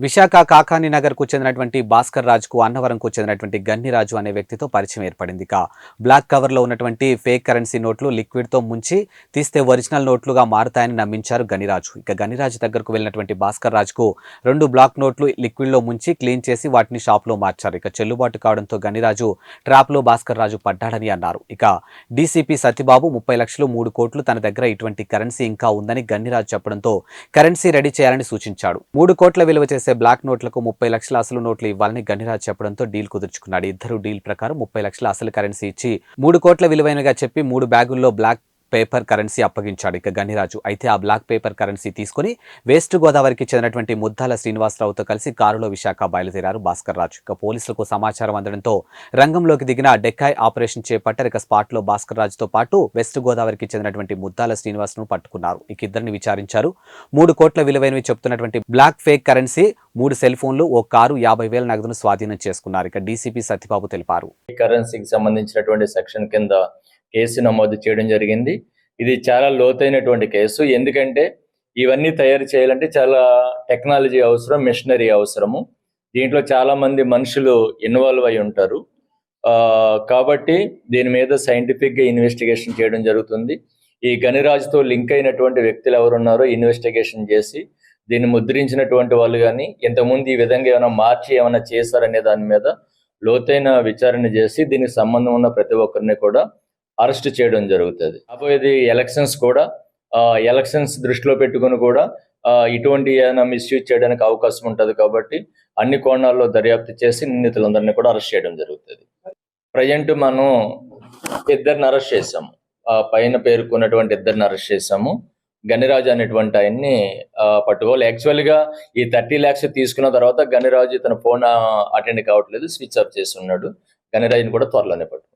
విశాఖ కాకాని నగర్కు చెందినటువంటి భాస్కర్ రాజుకు అన్నవరంకు చెందినటువంటి గన్నిరాజు అనే వ్యక్తితో పరిచయం ఏర్పడింది. ఇక బ్లాక్ కవర్లో ఉన్నటువంటి ఫేక్ కరెన్సీ నోట్లు లిక్విడ్తో ముంచి తీస్తే ఒరిజినల్ నోట్లుగా మారుతాయని నమ్మించారు గనిరాజు ఇక గనిరాజు దగ్గరకు వెళ్ళినటువంటి భాస్కర్ రాజుకు రెండు బ్లాక్ నోట్లు లిక్విడ్లో ముంచి క్లీన్ చేసి వాటిని షాప్లో మార్చారు. ఇక చెల్లుబాటు కావడంతో గనిరాజు ట్రాప్లో భాస్కర్ రాజు పడ్డాడని అన్నారు. ఇక డీసీపీ సత్యబాబు ముప్పై లక్షలు మూడు కోట్లు తన దగ్గర ఇటువంటి కరెన్సీ ఇంకా ఉందని గన్నిరాజు చెప్పడంతో కరెన్సీ రెడీ చేయాలని సూచించాడు. మూడు కోట్ల విలువ చేసే బ్లాక్ నోట్లకు ముప్పై లక్షల అసలు నోట్లు ఇవ్వాలని గనిరాజ్ చెప్పడంతో డీల్ కుదుర్చుకున్నాడు. ఇద్దరు డీల్ ప్రకారం ముప్పై లక్షల అసలు కరెన్సీ ఇచ్చి మూడు కోట్ల విలువైనగా చెప్పి మూడు బ్యాగుల్లో బ్లాక్ పేపర్ కరెన్సీ అప్పగించాడు. ఇక గనిరాజు అయితే ఆ బ్లాక్ పేపర్ కరెన్సీ తీసుకుని వెస్ట్ గోదావరికి చెందినటువంటి ముద్దాల శ్రీనివాసరావుతో కలిసి కారులో విశాఖ బయలుదేరారు భాస్కర్ రాజు. ఇక పోలీసులకు సమాచారం అందడంతో రంగంలోకి దిగిన డెక్కాయ్ ఆపరేషన్ చేపట్టారు. ఇక స్పాట్లో భాస్కర్ రాజుతో పాటు వెస్ట్ గోదావరికి చెందినటువంటి ముద్దాల శ్రీనివాస్ను పట్టుకున్నారు. ఇక ఇద్దరిని విచారించారు. మూడు కోట్ల విలువైనవి చెప్తున్నటువంటి బ్లాక్ ఫేక్ కరెన్సీ మూడు సెల్ ఫోన్లు ఓ కారు యాభై వేల నగదును స్వాధీనం చేసుకున్నారు. ఇక డీసీపీ సత్యబాబు తెలిపారు. కరెన్సీకి సంబంధించినటువంటి సెక్షన్ కింద కేసు నమోదు చేయడం జరిగింది. ఇది చాలా లోతైనటువంటి కేసు. ఎందుకంటే ఇవన్నీ తయారు చేయాలంటే చాలా టెక్నాలజీ అవసరం మిషనరీ అవసరము. దీంట్లో చాలా మంది మనుషులు ఇన్వాల్వ్ అయి ఉంటారు. ఆ, కాబట్టి దీని మీద సైంటిఫిక్గా ఇన్వెస్టిగేషన్ చేయడం జరుగుతుంది. ఈ గణిరాజుతో లింక్ అయినటువంటి వ్యక్తులు ఎవరున్నారో ఇన్వెస్టిగేషన్ చేసి దీన్ని ముద్రించినటువంటి వాళ్ళు కానీ ఇంతకుముందు ఈ విధంగా ఏమైనా మార్చి ఏమైనా చేశారనే దాని మీద లోతైన విచారణ చేసి దీనికి సంబంధం ఉన్న ప్రతి ఒక్కరిని కూడా అరెస్ట్ చేయడం జరుగుతుంది. అపోయేది ఎలక్షన్స్ కూడా ఆ, ఎలక్షన్స్ దృష్టిలో పెట్టుకుని కూడా ఇటువంటి ఏమైనా మిస్యూజ్ చేయడానికి అవకాశం ఉంటుంది కాబట్టి అన్ని కోణాల్లో దర్యాప్తు చేసి నిందితులందరినీ కూడా అరెస్ట్ చేయడం జరుగుతుంది. ప్రజెంట్ మనం ఇద్దరిని అరెస్ట్ చేసాము ఆ పైన పేర్కొన్నటువంటి ఇద్దరిని అరెస్ట్ చేసాము గనిరాజు అనేటువంటి ఆయన్ని ఆ, పట్టుకోవాలి. యాక్చువల్గా ఈ థర్టీ ల్యాక్స్ తీసుకున్న తర్వాత గనిరాజు తన ఫోన్ అటెండ్ కావట్లేదు స్విచ్ ఆఫ్ చేసి ఉన్నాడు. గనిరాజుని కూడా త్వరలోనే పట్టుకో